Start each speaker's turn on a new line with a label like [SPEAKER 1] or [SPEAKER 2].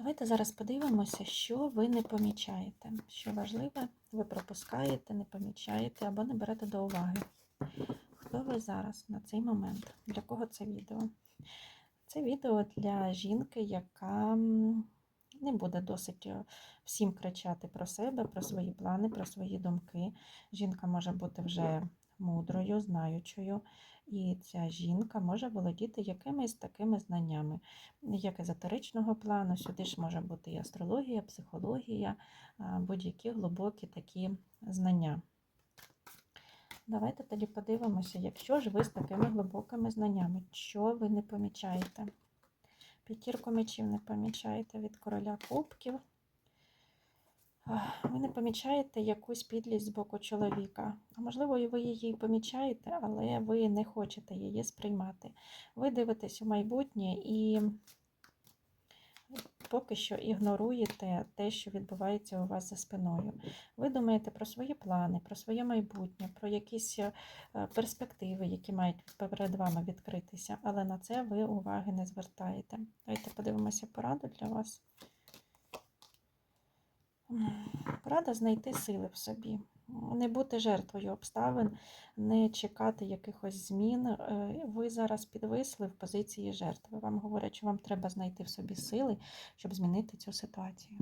[SPEAKER 1] Давайте зараз подивимося, що ви не помічаєте. Що важливе, ви пропускаєте, не помічаєте або не берете до уваги. Хто ви зараз на цей момент? Для кого це відео? Це відео для жінки, яка не буде досить е, всім кричати про себе, про свої плани, про свої думки. Жінка може бути вже мудрою, знаючою, і ця жінка може володіти якимись такими знаннями, як езотеричного плану. Сюди ж може бути і астрологія, психологія, будь-які глибокі такі знання. Давайте тоді подивимося, якщо ж ви з такими глибокими знаннями, що ви не помічаєте? П'ятірку мечів не помічаєте від короля кубків. Ви не помічаєте якусь підлість з боку чоловіка. А можливо, ви її помічаєте, але ви не хочете її сприймати. Ви дивитесь у майбутнє і поки що ігноруєте те, що відбувається у вас за спиною. Ви думаєте про свої плани, про своє майбутнє, про якісь е, перспективи, які мають перед вами відкритися, але на це ви уваги не звертаєте. Давайте подивимося пораду для вас. Порада знайти сили в собі, не бути жертвою обставин, не чекати якихось змін. Е, Ви зараз підвисли в позиції жертви. Вам говорять, що вам треба знайти в собі сили, щоб змінити цю ситуацію.